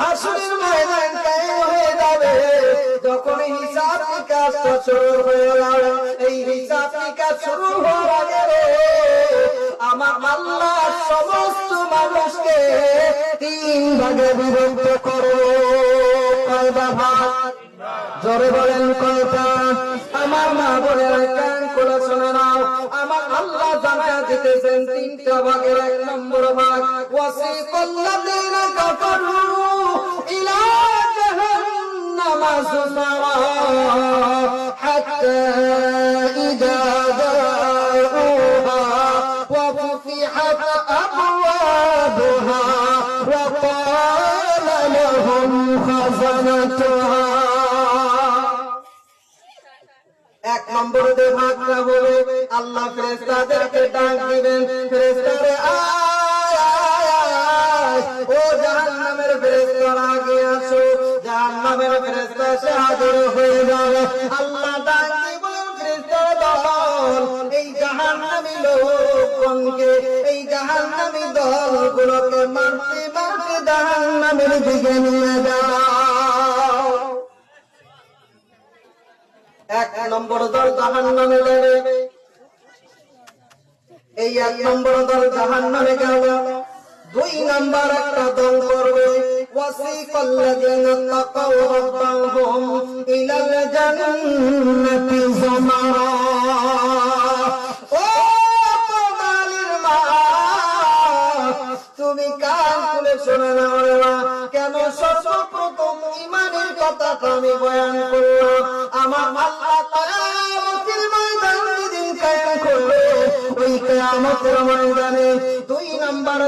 হাসুরের ময়দান হয়ে যাবে। যখন হিসাব নিকাশ শুরু হয়ে এই হিসাব নিকাশ শুরু হওয়ার আগে আমার আল্লাহ সমস্ত মানুষকে তিন ভাগে বিভক্ত করো। কয়টা ভাগ বলেন কয়টা আমার মা বলে কান শুনে নাও। আমার আল্লাহ জানা দিতেছেন তিনটা ভাগের এক নম্বর ভাগ। ওয়াসিকাল্লাযীনা কাফারু হাত্তা ইযা জাউহা وفتحت أبوابها وقال لهم خزنتها এক নম্বরে ভাগটা হবে আল্লাহ ফেরেস্তাদেরকে ডাক দিবেন ফেরেস্তারে আয় নামের ফেরেস্তা সে হয়ে যাবে আল্লাহ ডাকি বলেন ফেরেস্তা দল, এই জাহান্নামী লোককে এই জাহান্নামী দলগুলোকে মারতে মারতে জাহান্নামের দিকে নিয়ে যাও। এক নম্বর দল জাহান্নামে যাবে। এই এক নম্বর দল জাহান্নামে গেল। দুই নম্বর একটা দল করবে। ওয়াসিকাল্লাযিনা তাকাউ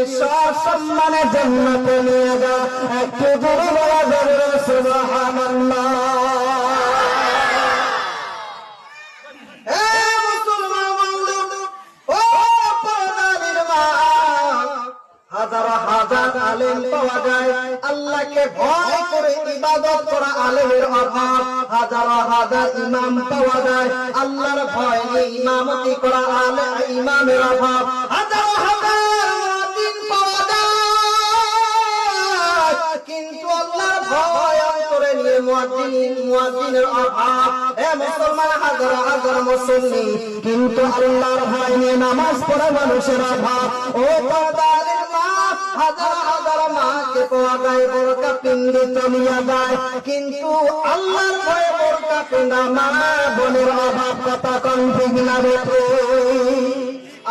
বান্দাদেরকে সসম্মানে জান্নাতে নিয়ে যা একটু জোরে বলা যাবে হাজার হাজার আলেম পাওয়া আল্লাহকে ভয় করে ইবাদত করা আলেমের অভাব। হাজার হাজার ইমাম পাওয়া যায়। আল্লাহর ভয় ইমামতি করা আলে ইমামের অভাব। কিন্তু আল্লাহর নামাজ মানুষের অভাব। ও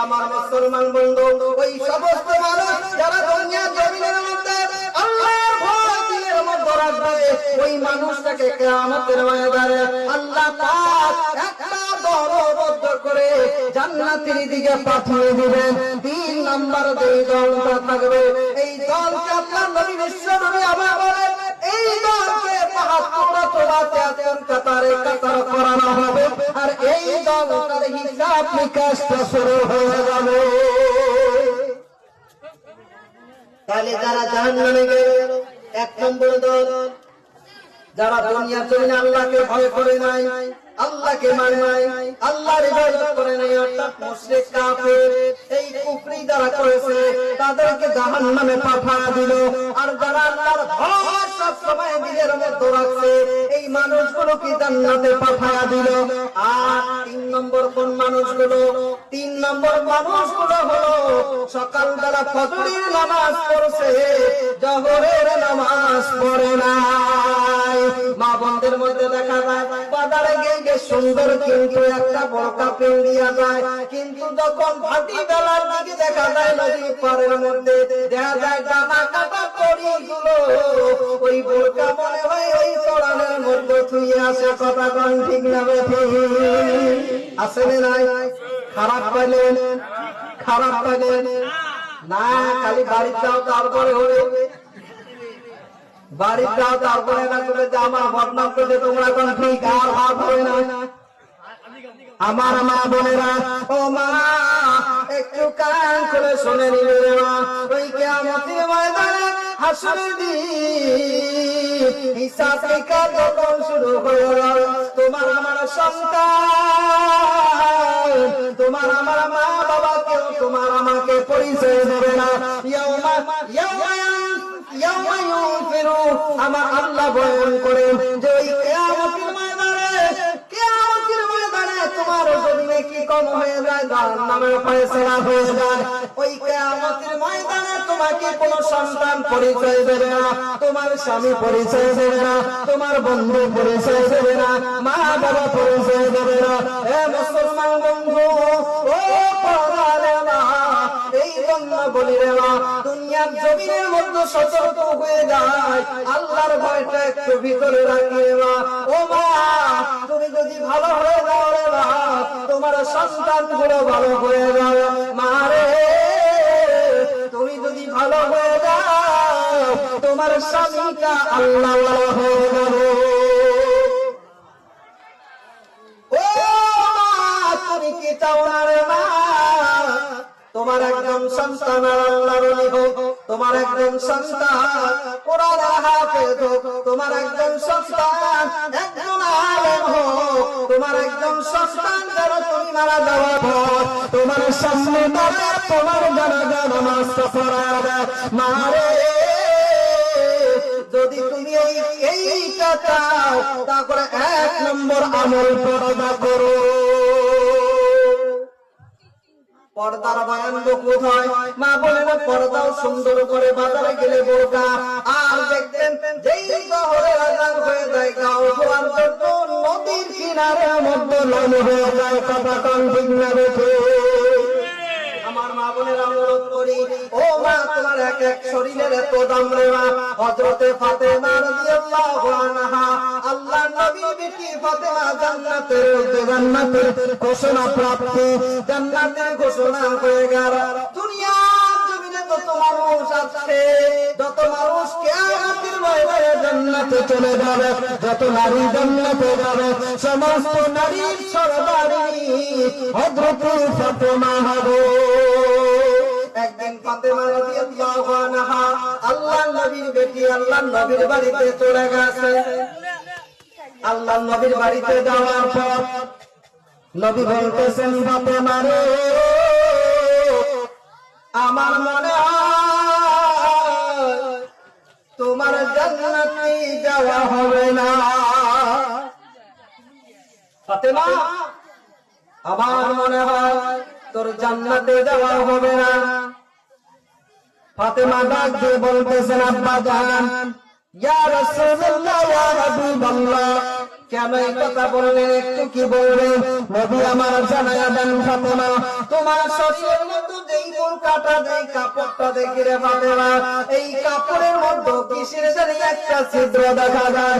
আমার মুসলমান বন্ধু, ওই সমস্ত মানুষ যারা দুনিয়া জমিনের ওই মানুষটাকে কিয়ামতের আল্লাহ এই তাহলে যারা জাহান এক নম্বর দল যারা দুনিয়ার জন্য আল্লাহকে ভয় করে নাই, আল্লাহকে মানে নাই, আল্লাহর ইবাদত করে নাই, অর্থাৎ মুশরিক কাফের। তাদেরকে জাহান্নামে পাঠা দিল। আর যারা আল্লাহর ভয় সব সময় দিলের মধ্যে রাখছে এই মানুষগুলোকে জান্নাতে পাঠা দিল? আর জহরের নামাজ বন্ধের মধ্যে দেখা যায়, বাজারে গিয়ে সুন্দর কিন্তু একটা বড়কা পেন্ডিয়া যায়, কিন্তু যখন ভাটি বেলার দেখা যায় মধ্যে? দেখা যায় কাটা ওই বোরকা মনে হয় ওই মধ্যে আসে, কথা কন ঠিক না আসেনি নাই? খারাপ পাইলেন খারাপ পাইলেন না, খালি বাড়ি যাও তারপরে হবে। বাড়িটাও তারপরে না বদনাম করে তোমরা কোন ঠিক? আর ভাব হবে না। আমার মা বোনেরা, ও মা! কান করে শুনে নিবে রে মা। ওই কিয়ামতের ময়দানে হাসরের দিন। হিসাব নিকাশ যখন শুরু হয়ে গেল তোমার আমার সন্তান, তোমার আমার মা বাবা কেউ তোমার আমাকে পরিচয় দেবে না। ইয়াউমা ইয়াউমা ইয়াউমা ইউনফিরু আমার আল্লাহ বয়ান করেন যে ওই কিয়ামতের ময়দানে কিয়ামতের ময়দানে তোমার জমিনে কি কম হয়ে যায় জাহান্নামের ফয়সালা হয়ে যায়। ওই কিয়ামতের ময়দানে তোমাকে কোন সন্তান পরিচয় দেবে না, তোমার স্বামী পরিচয় দেবে না, তোমার বন্ধু পরিচয় দেবে না, মা বাবা পরিচয় দেবে না। এ মুসলমান বন্ধু, ও পরারে মা, এই জন্য বলি রে মা দুনিয়ার জমিনের মধ্যে সতর্ক হয়ে যায়। আল্লাহর ভয়টা একটু ভিতরে রাখিয়ে মা। ও মা, তুমি যদি ভালো হয়ে যাও রে মা, তোমার সন্তানগুলো ভালো হয়ে যাবে। মা রে, তুমি যদি ভালো হয়ে যাও, তোমার স্বামীটা আল্লাহ হয়ে যাবে। তোমার একজন সন্তান যেন তোমার সামনে দাঁড়া তোমার জানাজা নামাজ পড়াবে। মারে যদি তুমি এই এইটা চাও, তারপরে এক নম্বর আমল পর্দা করো। পর্দার বয়ান কোথায়? মা বলে না পর্দাও সুন্দর করে বাজারে গেলে বোরকা। আর দেখতেন যেই শহরে আজান হয়ে যায়, গাও জন্য নদীর কিনারে মধ্য লন হয়ে যায় কথা কন ঠিক না দেখে। ও মা, তোমার এক এক শরীরের এত দাম রে মা। হযরতে ফাতেমা রাদিয়াল্লাহু আনহা, আল্লাহ নবীর বেটি ফাতেমা জান্নাতের জান্নাতের ঘোষণা প্রাপ্তি। জান্নাতের ঘোষণা হয়ে গেল জমিনে যত নারী জান্নাতে যাবে, সমস্ত নারীর সরদারি হযরতে ফাতেমা হবে। নবীর বেটি নবীর বাড়িতে চলে গেছে। নবীর বাড়িতে যাওয়ার পর নবী বলতেছেন আমার মনে তোমার জান্নাতে যাওয়া হবে না। আমার মনে হয় তোর জান্নাতে যাওয়া হবে না। ফাতেমা ডাক দিয়ে বলতেছেন, আব্বা জান, ইয়া রাসূলুল্লাহ হাবিবাল্লাহ। কেন এই কথা একটু কি বলবেন? নবী আমার জানায়া দেন, ফাতেমা, তোমার শরীরের মধ্যে যেই বোরকাটা যেই কাপড়টা দেখি রে ফাতেমা, এই কাপড়ের মধ্যে কিসের জানি একটা ছিদ্র দেখা যায়।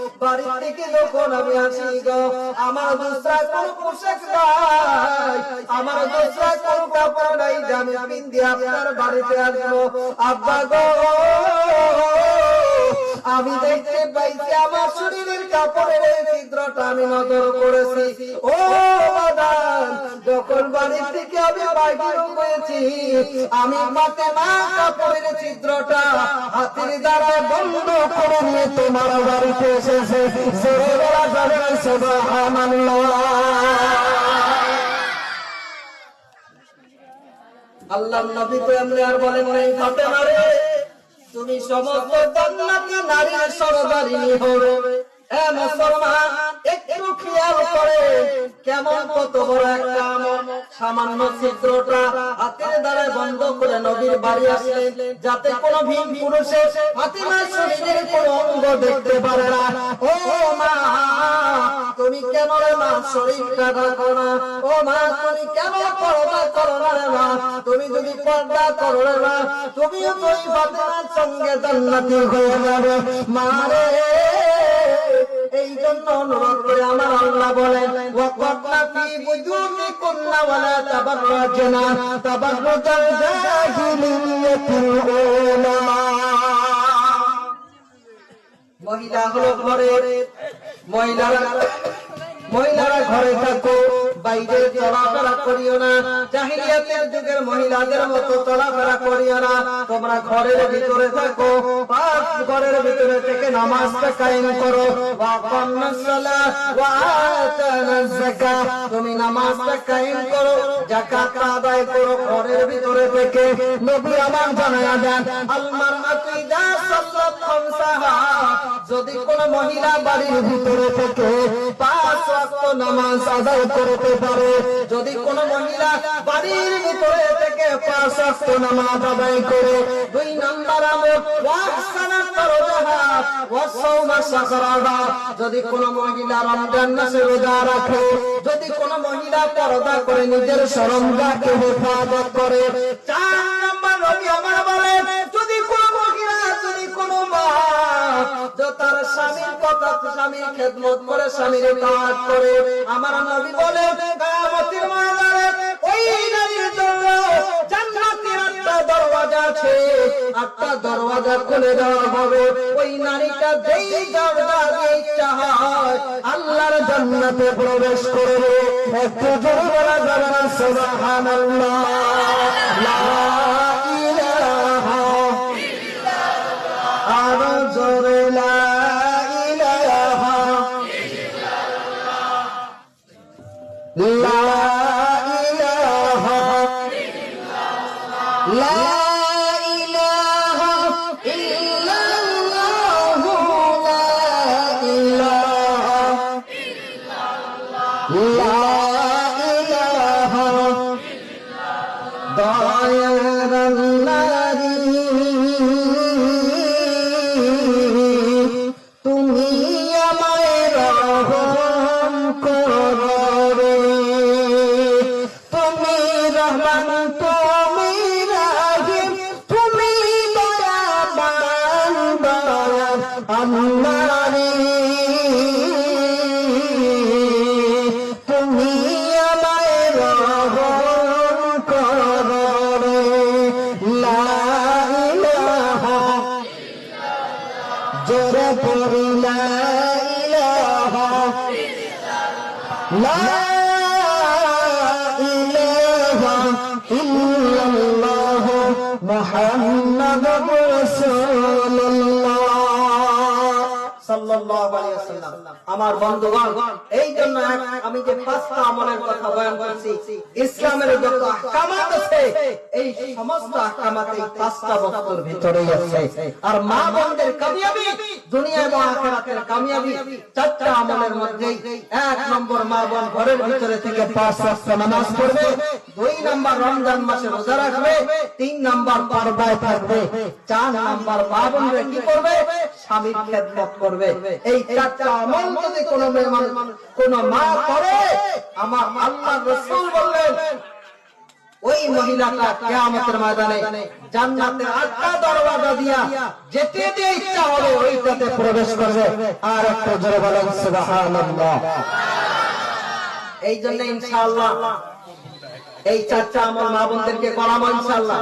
বাড়ি থেকে যখন আমি আসি আমার দোসরা কোন পোশাক নাই। আমার দোসরা কোন কাপড় নাই আমি আপনার বাড়িতে আসব। আব্বা গো, আমি দেখতে পাইছি আমার শরীরের কাপড়ের ছিদ্রটা আমি নজর করেছি। ও বাড়ি থেকে আমি হয়েছি আমি মাতে মা কাপড়ের ছিদ্রটা হাতের দ্বারা বন্ধ করে নিয়ে তোমার বাড়িতে এসেছে। আল্লাহ নবী তো এমনি আর বলেন নাই ফাতেমা রে তুমি সমস্ত নারীর সরদারিনী হবে এ মুসলমান, একটু খেয়াল করে কেমন কত বড় একটা সামান্য ছিদ্রটা হাতের দ্বারা বন্ধ করে নবীর বাড়ি আসলেন, যাতে কোনো ভীম পুরুষে ফাতিমার শরীরের কোন অঙ্গ দেখতে পারে না। ও মা, তুমি কেন রে মা শরীরটা ঢাকো না? ও মা, তুমি কেন পর্দা করো না তুমি যদি পর্দা করো মা, তুমিও তো ফাতিমার সঙ্গে জান্নাতি হয়ে যাবে। মা রে এই অনুরোধ করে আমার আল্লাহ বলেন ফি ওয়ালা তাবাররাজনা। তাবাররাজাল উলামা। মহিলা হলো ঘরে, মহিলারা মহিলারা ঘরে থাকো। বাইরে চলাফেরা করিও না, জাহিলিয়াতের যুগের মহিলাদের মতো চলাফেরা করিও না। তোমরা ঘরের ভিতরে থাকো ঘরের ভিতরে থেকে কায়েম করো। তুমি কায়েম করো, যাকাত আদায় করো ঘরের ভিতরে থেকে। নবী আমার জানায়া দেন যদি কোন মহিলা বাড়ির ভিতরে থেকে নামাজ আদায় করতে পারে। যদি কোন মহিলা বাড়ির ভিতরে থেকে নামাজ আদায় করে, দুই নাম্বার যদি কোন মহিলা রমজান মাসে রোজা রাখে, যদি কোন মহিলা পর্দা করে নিজের সরঞ্জামকে হেফাজত করে, চার স্বামীর কথা স্বামীর খেদমত করে স্বামীর কাজ করে। আমার নবী বলে কিয়ামতের ময়দানে ওই নারীর জন্য জান্নাতের আছে। আল্লাহর জান্নাতে প্রবেশ করবে। একটু জোরে বলা যাবে La আমার বন্ধুগণ এই জন্য আমি যে পাঁচটা আমলের কথা বয়ান করছি ইসলামের যত আহকামাত আছে, এই সমস্ত আহকামাত এই পাঁচটা বস্তুর ভিতরেই আছে। আর মা বোনদের কামিয়াবি, দুনিয়া এবং আখিরাতের কামিয়াবি, চারটা আমলের মধ্যেই এক নম্বর মা বোন ঘরের ভিতরে থেকে পাঁচ ওয়াক্ত নামাজ পড়বে, দুই নম্বর রমজান মাসে রোজা রাখবে, তিন নম্বর পর্দায় থাকবে, চার নম্বর মা বোনরা কি করবে? স্বামীর খেদমত করবে। এই চারটা আমল যদি কোনো মেয়ে মানুষ- কোনো মা করে, আমার আল্লাহ রসুল বললেন, ওই মহিলাটা কেয়ামতের ময়দানে জান্নাতের আটটা দরওয়াজা দিয়া যেতে দিয়ে ইচ্ছা হবে ওইটাতে প্রবেশ করবে। আর একটা জোরে বলেন, সুবহানাল্লাহ। এই জন্য ইনশাআল্লাহ এই চারটা আমার মা বোনদেরকে করাবো ইনশাআল্লাহ।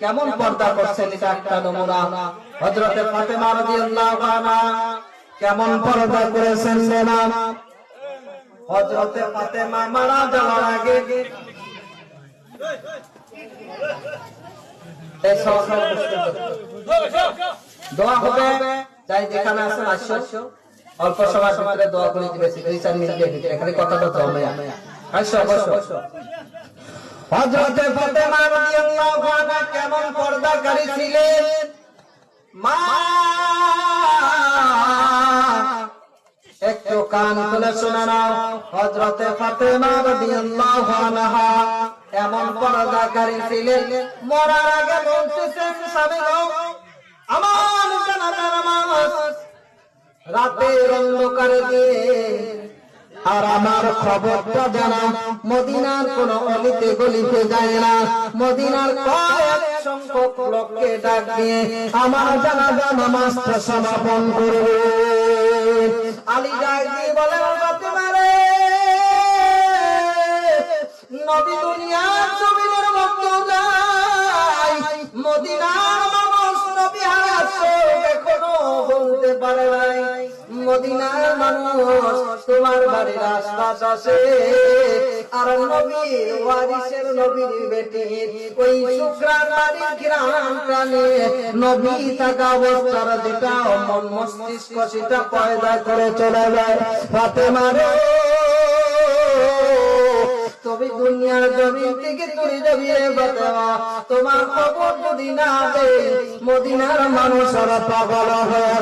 কেমন পর্দা করছেন এটা একটা নমুনা? হজরতে ফাতেমা রাদিয়াল্লাহু আনহা। কেমন পর্দা করেছেন না হজরতে ফাতেমা মারা যাওয়ার আগে দোয়া হবে যাই যেখানে আছে আসো। অল্প সময় ভিতরে দোয়া করে দিবে দুই চার মিনিটের ভিতরে। খালি কথাটা তো হবে আসো বসো। হযরতে ফাতেমা রাদিয়াল্লাহু আনহা কেমন পর্দাকারী ছিলেন? মা একটু কান খুলে শুনে নাও, হযরতে ফাতেমা রাদিয়াল্লাহু আনহা এমন পর্দাকারী ছিলেন? মরার আগে বলতেছেন স্বামী গো, আমার জানাজার নামাজ রাতের অন্ধকারে দিয়ে আর আমার খবরটা জানা। মদিনার কোন অলিতে গলিতে যায় না। মদিনার কয়েক সংখ্যক লোককে ডাক দিয়ে আমার জানাজা নামাজটা সমাপন করবে। আলী দিয়ে বলে "ও ফাতেমা রে, নবী দুনিয়ার জমিনের মতো নাই। মদিনার মানুষ নবী হারাচ্ছে এখনও বলতে পারে নাই। মদিনার মানুষ, তোমার বাড়ির আশপাশ আসে আর নবীর ওয়ারিসের নবীর বেটির ওই শুক্রার প্রাণে নবী থাকা অবস্থার যেটা মন মস্তিষ্ক সেটা পয়দা করে চলে যায়। ফাতেমারে তবে দুনিয়ার জমিন থেকে তুলে যাবি তোমার খবর যদি না মদিনার মানুষরা পাগল হয়ে